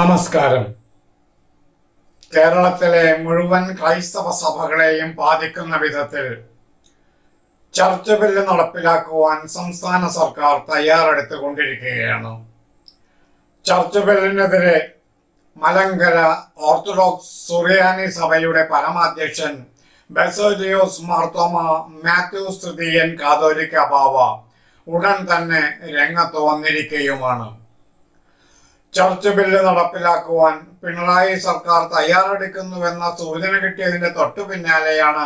നമസ്കാരം. കേരളത്തിലെ മുഴുവൻ ക്രൈസ്തവ സഭകളെയും ബാധിക്കുന്ന വിധത്തിൽ ചർച്ച് ബില്ല് നടപ്പിലാക്കുവാൻ സംസ്ഥാന സർക്കാർ തയ്യാറെടുത്തുകൊണ്ടിരിക്കുകയാണ്. ചർച്ച് ബില്ലിനെതിരെ മലങ്കര ഓർത്തഡോക്സ് സുറിയാനി സഭയുടെ പരമാധ്യക്ഷൻ ബെസോലിയോസ് മാർത്തോമ മാത്യൂസ് തൃതീയൻ കാതോലിക്ക ബാവ ഉടൻ തന്നെ രംഗത്ത് വന്നിരിക്കുകയുമാണ്. ചർച്ച് ബില്ല് നടപ്പിലാക്കുവാൻ പിണറായി സർക്കാർ തയ്യാറെടുക്കുന്നുവെന്ന സൂചന കിട്ടിയതിന്റെ തൊട്ടു പിന്നാലെയാണ്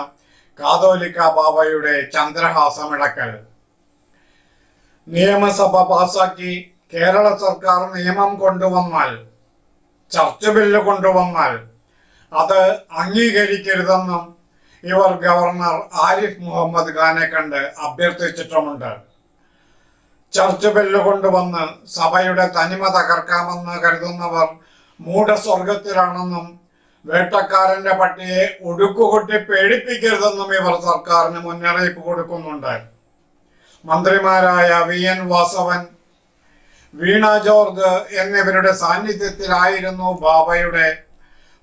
കാതോലിക്ക ബാബയുടെ ചന്ദ്രഹാസമിടക്കൽ നിയമസഭ പാസാക്കി കേരള സർക്കാർ നിയമം കൊണ്ടുവന്നാൽ ചർച്ച് ബില്ല് കൊണ്ടുവന്നാൽ അത് അംഗീകരിക്കരുതെന്നും ഇവർ ഗവർണർ ആരിഫ് മുഹമ്മദ് ഖാനെ കണ്ട് അഭ്യർത്ഥിച്ചിട്ടുമുണ്ട്. ചർച്ച് ബില്ല് കൊണ്ടുവന്ന് സഭയുടെ തനിമ തകർക്കാമെന്ന് കരുതുന്നവർ മൂഢസ്വർഗത്തിലാണെന്നും വേട്ടക്കാരന്റെ പട്ടിയെ ഒടുക്കുകൊട്ടി പേടിപ്പിക്കരുതെന്നും ഇവർ സർക്കാരിന് മുന്നറിയിപ്പ് കൊടുക്കുന്നുണ്ട്. മന്ത്രിമാരായ V. N. Vasavan Veena George എന്നിവരുടെ സാന്നിധ്യത്തിലായിരുന്നു ബാബയുടെ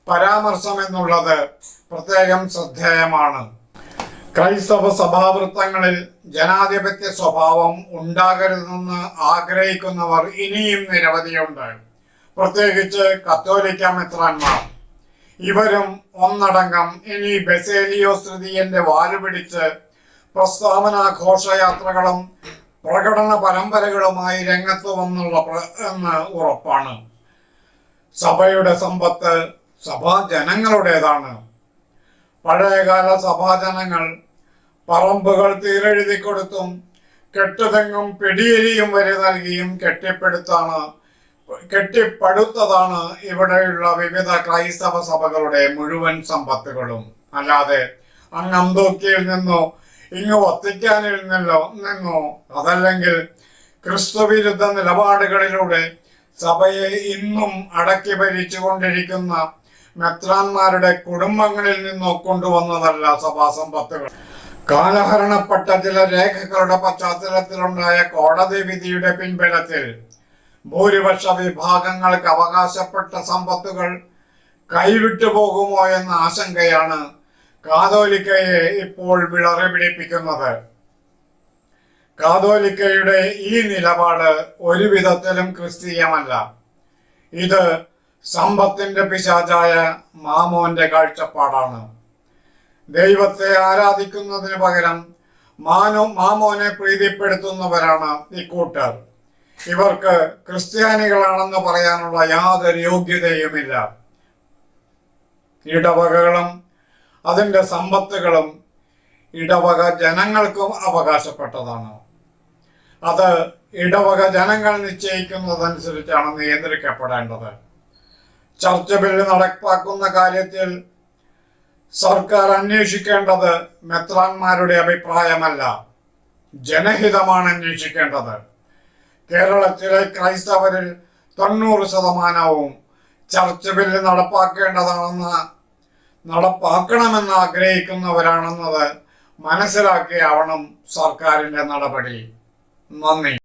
പരാമർശം എന്നുള്ളത് പ്രത്യേകം ശ്രദ്ധേയമാണ്. ക്രൈസ്തവ സഭാവൃത്തങ്ങളിൽ ജനാധിപത്യ സ്വഭാവം ഉണ്ടാകരുതെന്ന് ആഗ്രഹിക്കുന്നവർ ഇനിയും നിരവധിയുണ്ട്. പ്രത്യേകിച്ച് കത്തോലിക്ക മെത്രാന്മാർ. ഇവരും ഒന്നടങ്കം ഇനി ബസേലിയോ ശ്രുതിയന്റെ വാൽ പിടിച്ച് പ്രസ്താവന ഘോഷയാത്രകളും പ്രകടന പരമ്പരകളുമായി രംഗത്ത് വന്നുള്ള എന്ന് ഉറപ്പാണ്. സഭയുടെ സമ്പത്ത് സഭാ ജനങ്ങളുടേതാണ് പഴയകാല സഭാജനങ്ങൾ പറമ്പുകൾ തീരെഴുതി കൊടുത്തും കെട്ടുതെങ്ങും പിടിയരിയും വരെ നൽകിയും കെട്ടിപ്പടുത്താണ് കെട്ടിപ്പടുത്തതാണ് ഇവിടെയുള്ള വിവിധ ക്രൈസ്തവ സഭകളുടെ മുഴുവൻ സമ്പത്തുകളും. അല്ലാതെ അങ്ങ് അന്തോക്കിയിൽ നിന്നോ ഇങ്ങ് വത്തിക്കാനിൽ നിന്നോ നിന്നോ അതല്ലെങ്കിൽ ക്രിസ്തുവിരുദ്ധ നിലപാടുകളിലൂടെ സഭയെ ഇന്നും അടക്കി ഭരിച്ചുകൊണ്ടിരിക്കുന്ന മെത്രാന്മാരുടെ കുടുംബങ്ങളിൽ നിന്നോ കൊണ്ടുവന്നതല്ല സഭാ സമ്പത്തുകൾ. കാലഹരണപ്പെട്ട ചില രേഖകളുടെ പശ്ചാത്തലത്തിലുണ്ടായ കോടതി വിധിയുടെ പിൻബലത്തിൽ ഭൂരിപക്ഷ വിഭാഗങ്ങൾക്ക് അവകാശപ്പെട്ട സമ്പത്തുകൾ കൈവിട്ടു പോകുമോ എന്ന ആശങ്കയാണ് കാതോലിക്കയെ ഇപ്പോൾ വിളറി പിടിപ്പിക്കുന്നത്. കാതോലിക്കയുടെ ഈ നിലപാട് ഒരു വിധത്തിലും ക്രിസ്തീയമല്ല. ഇത് സമ്പത്തിന്റെ പിശാചായ മാമോന്റെ കാഴ്ചപ്പാടാണ്. ദൈവത്തെ ആരാധിക്കുന്നതിന് പകരം മാനോ മാമോനെ പ്രീതിപ്പെടുത്തുന്നവരാണ് ഇക്കൂട്ടർ ഇവർക്ക് ക്രിസ്ത്യാനികളാണെന്ന് പറയാനുള്ള യാതൊരു യോഗ്യതയുമില്ല. ഇടവകകളും അതിന്റെ സമ്പത്തുകളും ഇടവക ജനങ്ങൾക്കും അവകാശപ്പെട്ടതാണ്. അത് ഇടവക ജനങ്ങൾ നിശ്ചയിക്കുന്നതനുസരിച്ചാണ് നിയന്ത്രിക്കപ്പെടേണ്ടത്. ചർച്ച ബില്ല് നടപ്പാക്കുന്ന കാര്യത്തിൽ സർക്കാർ അന്വേഷിക്കേണ്ടത് മെത്രാന്മാരുടെ അഭിപ്രായമല്ല ജനഹിതമാണ് അന്വേഷിക്കേണ്ടത്. കേരളത്തിലെ ക്രൈസ്തവരിൽ തൊണ്ണൂറ് ശതമാനവും ചർച്ച് ബില്ല് നടപ്പാക്കേണ്ടതാണെന്ന് നടപ്പാക്കണമെന്ന് ആഗ്രഹിക്കുന്നവരാണെന്നത് മനസ്സിലാക്കിയാവണം സർക്കാരിന്റെ നടപടി. നന്ദി.